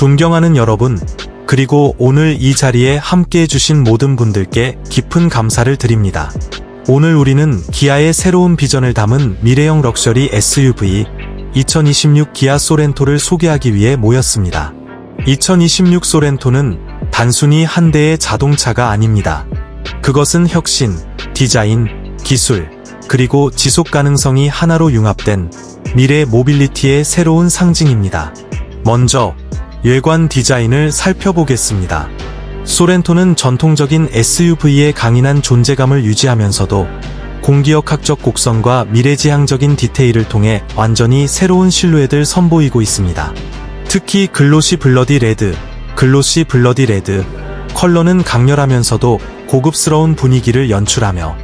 존경하는 여러분, 그리고 오늘 이 자리에 함께 해 주신 모든 분들께 깊은 감사를 드립니다. 오늘 우리는 기아의 새로운 비전을 담은 미래형 럭셔리 SUV 2026 기아 소렌토를 소개하기 위해 모였습니다. 2026 소렌토는 단순히 한 대의 자동차가 아닙니다. 그것은 혁신, 디자인, 기술, 그리고 지속 가능성이 하나로 융합된 미래 모빌리티의 새로운 상징입니다. 먼저 외관 디자인을 살펴보겠습니다. 소렌토는 전통적인 SUV의 강인한 존재감을 유지하면서도 공기역학적 곡선과 미래지향적인 디테일을 통해 완전히 새로운 실루엣을 선보이고 있습니다. 특히 글로시 블러디 레드, 글로시 블러디 레드 컬러는 강렬하면서도 고급스러운 분위기를 연출하며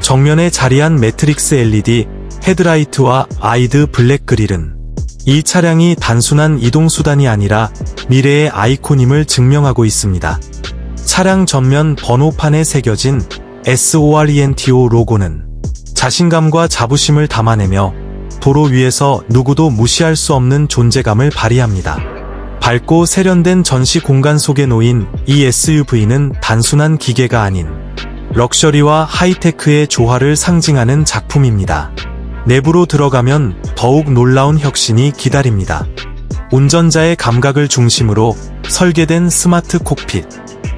정면에 자리한 매트릭스 LED 헤드라이트와 아이드 블랙 그릴은 이 차량이 단순한 이동수단이 아니라 미래의 아이콘임을 증명하고 있습니다. 차량 전면 번호판에 새겨진 SORENTO 로고는 자신감과 자부심을 담아내며 도로 위에서 누구도 무시할 수 없는 존재감을 발휘합니다. 밝고 세련된 전시 공간 속에 놓인 이 SUV는 단순한 기계가 아닌 럭셔리와 하이테크의 조화를 상징하는 작품입니다. 내부로 들어가면 더욱 놀라운 혁신이 기다립니다. 운전자의 감각을 중심으로 설계된 스마트 콕핏,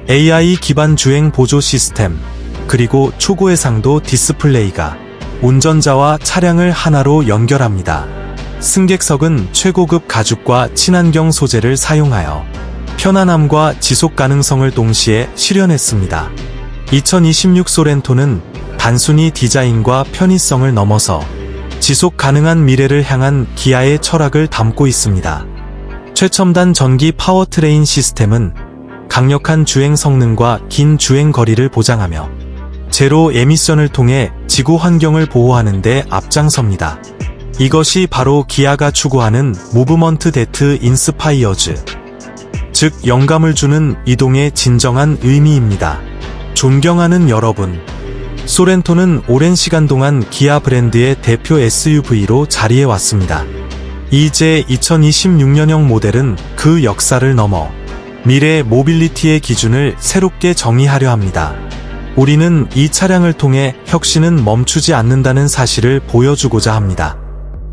AI 기반 주행 보조 시스템, 그리고 초고해상도 디스플레이가 운전자와 차량을 하나로 연결합니다. 승객석은 최고급 가죽과 친환경 소재를 사용하여 편안함과 지속 가능성을 동시에 실현했습니다. 2026 소렌토는 단순히 디자인과 편의성을 넘어서 지속 가능한 미래를 향한 기아의 철학을 담고 있습니다. 최첨단 전기 파워트레인 시스템은 강력한 주행 성능과 긴 주행 거리를 보장하며 제로 에미션을 통해 지구 환경을 보호하는 데 앞장섭니다. 이것이 바로 기아가 추구하는 무브먼트 데트 인스파이어즈, 즉 영감을 주는 이동의 진정한 의미입니다. 존경하는 여러분, 소렌토는 오랜 시간 동안 기아 브랜드의 대표 SUV로 자리해 왔습니다. 이제 2026년형 모델은 그 역사를 넘어 미래 모빌리티의 기준을 새롭게 정의하려 합니다. 우리는 이 차량을 통해 혁신은 멈추지 않는다는 사실을 보여주고자 합니다.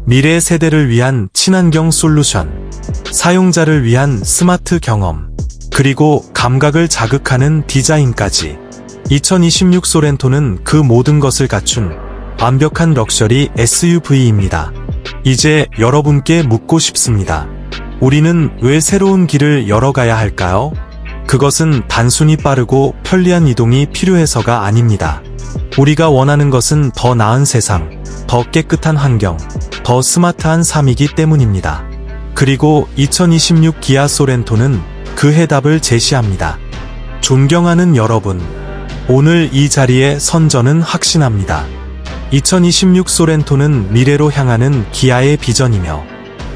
미래 세대를 위한 친환경 솔루션, 사용자를 위한 스마트 경험, 그리고 감각을 자극하는 디자인까지 2026 소렌토는 그 모든 것을 갖춘 완벽한 럭셔리 SUV입니다. 이제 여러분께 묻고 싶습니다. 우리는 왜 새로운 길을 열어가야 할까요? 그것은 단순히 빠르고 편리한 이동이 필요해서가 아닙니다. 우리가 원하는 것은 더 나은 세상, 더 깨끗한 환경, 더 스마트한 삶이기 때문입니다. 그리고 2026 기아 소렌토는 그 해답을 제시합니다. 존경하는 여러분, 오늘 이 자리에 선전은 확신합니다. 2026 소렌토는 미래로 향하는 기아의 비전이며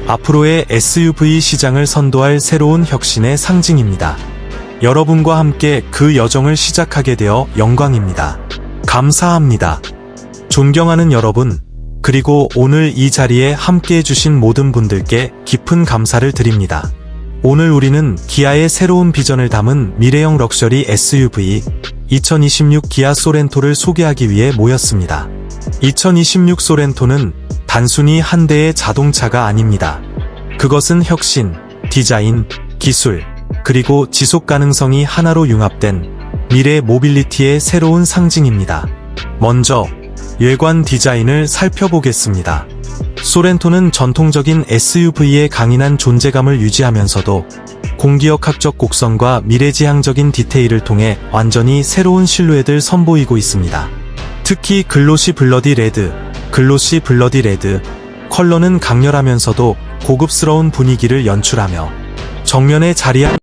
앞으로의 SUV 시장을 선도할 새로운 혁신의 상징입니다. 여러분과 함께 그 여정을 시작하게 되어 영광입니다. 감사합니다. 존경하는 여러분, 그리고 오늘 이 자리에 함께 해주신 모든 분들께 깊은 감사를 드립니다. 오늘 우리는 기아의 새로운 비전을 담은 미래형 럭셔리 SUV 2026 기아 소렌토를 소개하기 위해 모였습니다. 2026 소렌토는 단순히 한 대의 자동차가 아닙니다. 그것은 혁신, 디자인, 기술, 그리고 지속 가능성이 하나로 융합된 미래 모빌리티의 새로운 상징입니다. 먼저 외관 디자인을 살펴보겠습니다. 소렌토는 전통적인 SUV의 강인한 존재감을 유지하면서도 공기역학적 곡선과 미래지향적인 디테일을 통해 완전히 새로운 실루엣을 선보이고 있습니다. 특히 글로시 블러디 레드, 글로시 블러디 레드 컬러는 강렬하면서도 고급스러운 분위기를 연출하며 정면에 자리한